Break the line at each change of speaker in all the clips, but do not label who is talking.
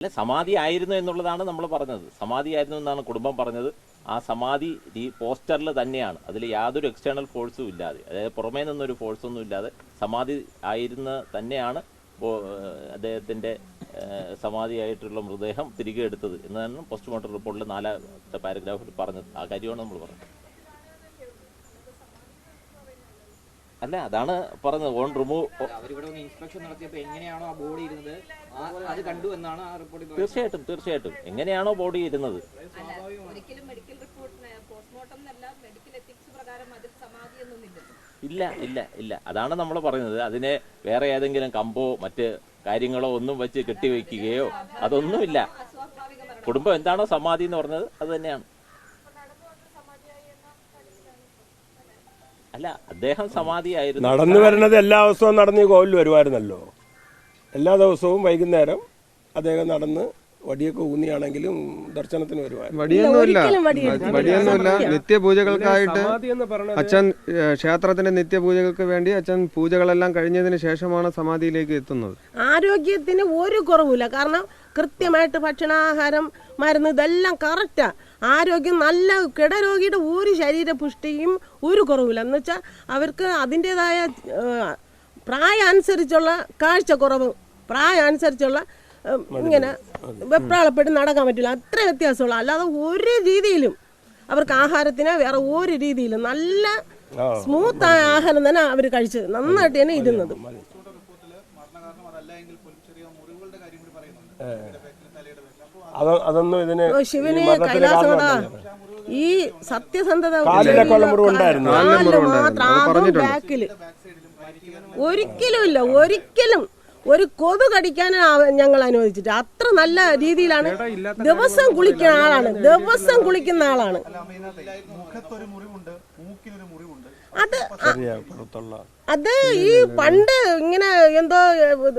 അല്ല സമാധി ആയിരുന്നു എന്നുള്ളതാണ് നമ്മൾ പറഞ്ഞത്. സമാധി ആയിരുന്നു എന്നാണ് കുടുംബം പറഞ്ഞത്. ആ സമാധി ഈ പോസ്റ്ററിൽ തന്നെയാണ്. അതിൽ യാതൊരു എക്സ്റ്റേണൽ ഫോഴ്സും ഇല്ലാതെ. അതായത് പുറമേ നിന്നൊരു ഫോഴ്സൊന്നും ഇല്ലാതെ സമാധി ആയിരുന്ന തന്നെയാണ് അദ്ദേഹത്തിന്റെ സമാധിയായിട്ടുള്ള മൃതദേഹം തിരികെ എടുത്തത് എന്നാണ് പോസ്റ്റ്മോർട്ടം റിപ്പോർട്ടിൽ നാലാമത്തെ പാരഗ്രാഫിൽ പറഞ്ഞത്. ആ കാര്യമാണ് നമ്മൾ പറഞ്ഞത്. അല്ല? അതാണ് പറഞ്ഞത്. ഓൺ റിമൂവ്
അവരിവിടെ ഒന്ന് ഇൻസ്പെക്ഷൻ നടത്തിയപ്പോ എങ്ങനെയാണോ ആ ബോഡി ഇരുന്നത്? അത് കണ്ടു എന്നാണ് ആ റിപ്പോർട്ടിൽ.
തീർച്ചയായിട്ടും തീർച്ചയായിട്ടും. എങ്ങനെയാണോ ബോഡി ഇരുന്നത്? ഇല്ല ഇല്ല ഇല്ല. അതാണ് നമ്മൾ പറയുന്നത്. അതിനെ വേറെ ഏതെങ്കിലും കമ്പോ മറ്റ് കാര്യങ്ങളോ ഒന്നും വെച്ച് കെട്ടിവെക്കുകയോ അതൊന്നുമില്ല. കുടുംബം എന്താണോ സമാധി എന്ന് പറഞ്ഞത് അത് തന്നെയാണ്. അല്ല അദ്ദേഹം സമാധിയായിരുന്നു.
നടന്നു വരുന്നത് എല്ലാ ദിവസവും നടന്ന് ഈ കോവിൽ വരുമായിരുന്നല്ലോ. എല്ലാ ദിവസവും വൈകുന്നേരം അദ്ദേഹം നടന്ന് വടിയൊക്കെ ഊന്നിയാണെങ്കിലും ദർശനത്തിന് വരുമായിരുന്നു
വടിയൊന്നുമില്ല. വടിയൊന്നുമില്ല. നിത്യപൂജകൾക്കായിട്ട്
സമാധി എന്ന് പറഞ്ഞത്
അച്ഛൻ ക്ഷേത്രത്തിന്റെ നിത്യപൂജകൾക്ക് വേണ്ടി അച്ഛൻ പൂജകളെല്ലാം കഴിഞ്ഞതിന് ശേഷമാണ് സമാധിയിലേക്ക് എത്തുന്നത്.
ആരോഗ്യത്തിന് ഒരു കുറവില്ല കാരണം കൃത്യമായിട്ട് ഭക്ഷണാഹാരം മരുന്ന് ഇതെല്ലാം കറക്റ്റാ ആരോഗ്യം നല്ല കിടരോഗിയുടെ ഒരു ശരീരപുഷ്ടിയും ഒരു കുറവില്ല എന്ന് വെച്ചാൽ അവർക്ക് അതിന്റെതായ പ്രായ അനുസരിച്ചുള്ള കാഴ്ചക്കുറവ് പ്രായ അനുസരിച്ചുള്ള ഇങ്ങനെ വെപ്രാളപ്പെട്ട് നടക്കാൻ പറ്റില്ല. അത്ര വ്യത്യാസമുള്ള അല്ലാതെ ഒരു രീതിയിലും അവർക്ക് ആഹാരത്തിന് വേറെ ഒരു രീതിയിലും നല്ല സ്മൂത്തായ ആഹാരം തന്നെ അവർ കഴിച്ചത് നന്നായിട്ട് തന്നെ ഇരുന്നത്.
അത് അതൊന്നും ഇതിന്
ഓ, ശിവന്
ഈ
കൈലാസനാഥ സത്യസന്ധത. മാത്രം
പറഞ്ഞിട്ടുണ്ട്.
ബാക്കിൽ. ഒരിക്കലും ഇല്ല ഒരിക്കലും ഒരു കൊതു കടിക്കാൻ ഞങ്ങൾ അനുവദിച്ചിട്ട്. അത്ര നല്ല രീതിയിലാണ് ദിവസം കുളിക്കുന്ന ആളാണ്. ദിവസം കുളിക്കുന്ന ആളാണ്.
മുഖത്തൊരു മുറിവുണ്ട് മൂക്കിനൊരു മുറിവുണ്ട്.
അത് അത് ഈ പണ്ട് ഇങ്ങനെ എന്തോ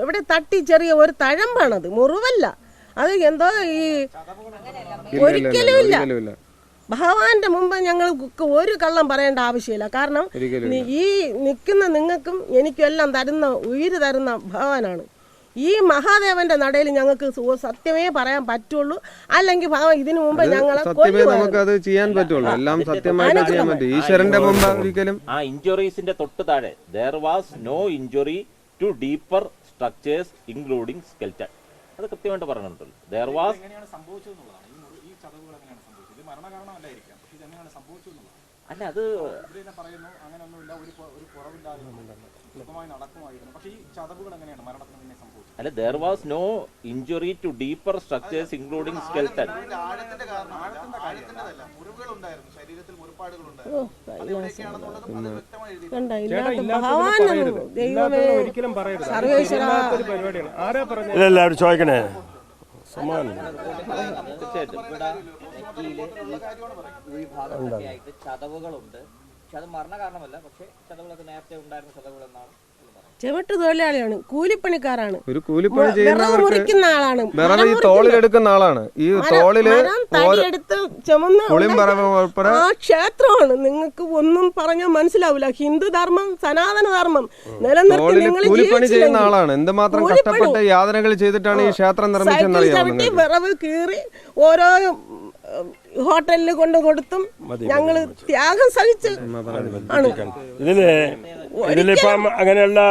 ഇവിടെ തട്ടി ചെറിയ ഒരു തഴമ്പാണത്. മുറിവല്ല. അത് എന്തോ ഈ ഒരിക്കലും ഇല്ല. ഭഗവാന്റെ മുമ്പ് ഞങ്ങൾ ഒരു കള്ളം പറയേണ്ട ആവശ്യമില്ല. കാരണം ഈ നിൽക്കുന്ന നിങ്ങൾക്കും എനിക്കും എല്ലാം തരുന്ന ഉയിര് തരുന്ന ഭഗവാനാണ്. ഈ മഹാദേവന്റെ നടയിൽ ഞങ്ങൾക്ക് സത്യമേ പറയാൻ പറ്റുള്ളൂ. അല്ലെങ്കിൽ ഭഗവാൻ ഇതിനു മുമ്പ് ഞങ്ങളെ
സത്യമേ നമുക്ക് അത് ചെയ്യാൻ പറ്റുള്ളൂ. എല്ലാം സത്യമായിട്ട് ചെയ്യാൻ പറ്റും. ഈശ്വരന്റെ മുമ്പ് ഒരിക്കലും
ആ ഇഞ്ചുറീസിന്റെ തൊട്ട് താഴെ. There was no injury to deeper structures including skeleton അത് കൃത്യമായിട്ട് പറഞ്ഞിട്ടുണ്ടല്ലോ ദർ വാസ്
എങ്ങനെയാണ് സംഭവിച്ചത്? ഇത് മരണകാരണമല്ലായിരിക്കാം. പക്ഷെ എന്നുള്ളതാണ്
അല്ല അത്
പറയുന്നു അങ്ങനെയൊന്നുമില്ല ഒരു ഒരു കുറവില്ലാതെ സുഖമായി നടക്കുമായിരുന്നു. പക്ഷേ ഈ ചതവുകൾ എങ്ങനെയാണ് മരണത്തിന് സംഭവിച്ചത്?
അല്ല there was no injury to deeper structures including skeleton
ആഴത്തിന്റെ കാരണം ഉണ്ടായിരുന്നു ശരീരത്തിൽ
ഒരിക്കലും പറയരുത്. എല്ലാവരും ചോദിക്കണേ. സമാനം
തീർച്ചയായിട്ടും.
ഈ ഭാഗത്തൊക്കെ ആയിട്ട് ചതവുകളുണ്ട്. പക്ഷെ അത് മരണ കാരണമല്ല പക്ഷെ ചതവുകളൊക്കെ നേരത്തെ ഉണ്ടായിരുന്ന ചതവുകൾ എന്നാണ്.
ചെവിട്ട് തൊഴിലാളിയാണ് കൂലിപ്പണിക്കാരാണ്.
ഒരു കൂലിപ്പണി ചെയ്യുന്ന
മുറിക്കുന്ന ആളാണ്.
വിറവ് ഈ തോളിലെടുക്കുന്ന ആളാണ്. ഈ തോളിൽ
മരം തടിയെടുത്ത് ചുമന്ന്
പുളിയും
ഉണ്ടാക്കിയ
ഉൾപ്പെടെ
ആ ക്ഷേത്രമാണ്. നിങ്ങൾക്ക് ഒന്നും പറഞ്ഞാൽ മനസ്സിലാവില്ല. ഹിന്ദു ധർമ്മം സനാതന ധർമ്മം നിലനിർത്തി
തോളിൽ
നിങ്ങൾ
കൂലിപ്പണി ചെയ്യുന്ന ആളാണ്. എന്തുമാത്രം
കൂലിപ്പണി.
കഷ്ടപ്പെട്ട് യാതനകൾ ചെയ്തിട്ടാണ് ഈ ക്ഷേത്രം
സൈക്കിൾ
നിർമ്മിച്ചെന്നറിയാമോ
ചവിട്ടി
നിങ്ങൾക്ക്?
വിറവ് കീറി ഓരോ ഹോട്ടലിൽ കൊണ്ട് കൊടുത്തും ഞങ്ങൾ ത്യാഗം സഹിച്ച് ആണ്.
ഇതിൽ ഇതിലിപ്പം അങ്ങനെയുള്ള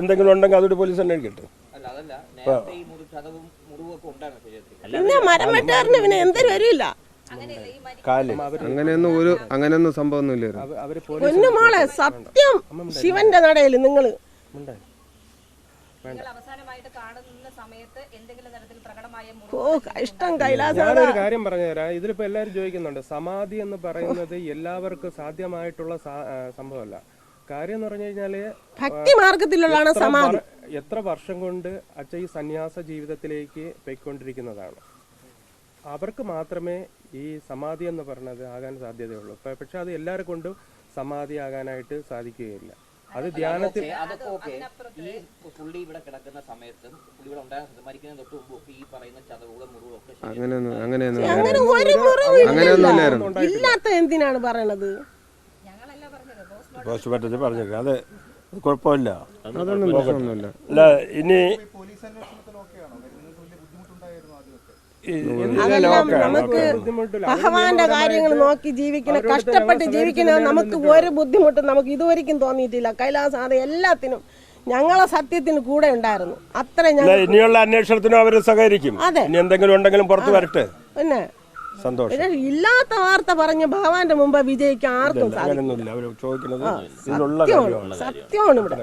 എന്തെങ്കിലും ഉണ്ടെങ്കിൽ അതൊരു പോലീസ്
തന്നെ കിട്ടും
പിന്നെ മരം എന്തൊരു വരില്ല
അങ്ങനെയൊന്നും ഒരു അങ്ങനെയൊന്നും സംഭവമൊന്നും ഇല്ലായിരുന്നു
അവർ
പൊന്നു മോളെ സത്യം ശിവന്റെ നടയിൽ നിങ്ങൾ
നിങ്ങൾ അവസാനമായിട്ട് കാണുന്ന സമയത്ത് എന്തെങ്കിലും തരത്തിൽ പ്രകടമായ
ഓ കഷ്ടം കൈലാസ
ഞാനൊരു കാര്യം പറഞ്ഞുതരാം ഇതിലിപ്പോ എല്ലാരും ചോദിക്കുന്നുണ്ട്. സമാധി എന്ന് പറയുന്നത് എല്ലാവർക്കും സാധ്യമായിട്ടുള്ള സംഭവമല്ല. കാര്യം എന്ന് പറഞ്ഞു കഴിഞ്ഞാൽ
ഭക്തി മാർഗത്തിലുള്ളതാണ്
എത്ര
സമാധി.
എത്ര വർഷം കൊണ്ട് അച്ഛ ഈ സന്യാസ ജീവിതത്തിലേക്ക് പോയിക്കൊണ്ടിരിക്കുന്നതാണ്. അവർക്ക് മാത്രമേ ഈ സമാധി എന്ന് പറഞ്ഞത് ആകാൻ സാധ്യതയുള്ളൂ. പക്ഷെ അത് എല്ലാവരും കൊണ്ടും സമാധി ആകാനായിട്ട് സാധിക്കുകയില്ല. അത് ധ്യാനത്തിൽ
ഓക്കേ, അതൊക്കെ ഓക്കെ. ഈ പുള്ളി ഇവിടെ കിടക്കുന്ന സമയത്തും പുള്ളി ഇവിടെ ഉണ്ടായിരുന്ന സമയത്ത് മരിക്കുന്നതിന് തൊട്ട് മുമ്പ് ഈ പറയുന്ന ചതവുകളും മുറിവുകളും ഒക്കെ ശരി
അങ്ങനെയൊന്നും അങ്ങനെയൊന്നും
അങ്ങനെ ഒരു മുറിവും
അങ്ങനെയൊന്നും
ഇല്ലാത്ത എന്തിനാണ് പറയണത്?
പോസ്റ്റ്മോർട്ടത്തിൽ പറഞ്ഞേക്കാം. അത് കുഴപ്പമില്ല.
അതൊന്നും പ്രശ്നമൊന്നുമില്ല.
അല്ല ഇനി
നമുക്ക്
ബുദ്ധിമുട്ടില്ല.
ഭഗവാന്റെ കാര്യങ്ങൾ നോക്കി ജീവിക്കുന്ന കഷ്ടപ്പെട്ട് ജീവിക്കുന്ന നമുക്ക് ഒരു ബുദ്ധിമുട്ടും നമുക്ക് ഇതുവരെയ്ക്കും തോന്നിയിട്ടില്ല. കൈലാസ എല്ലാത്തിനും ഞങ്ങളെ സത്യത്തിന് കൂടെ ഉണ്ടായിരുന്നു. അത്ര
ഇനിയുള്ള അന്വേഷണത്തിനും അവർ സഹകരിക്കും.
അതെ.
ഇനി എന്തെങ്കിലും ഉണ്ടെങ്കിലും പുറത്തു വരട്ടെ.
പിന്നെ
സന്തോഷം.
ഇല്ലാത്ത വാർത്ത പറഞ്ഞ് ഭഗവാന്റെ മുമ്പ് വിജയിക്കാൻ ആർക്കും സാധിക്കും
അങ്ങനെയൊന്നുമില്ല അവർ
സത്യമാണ്
കാര്യമാണ്.
സത്യമാണ് ഇവിടെ.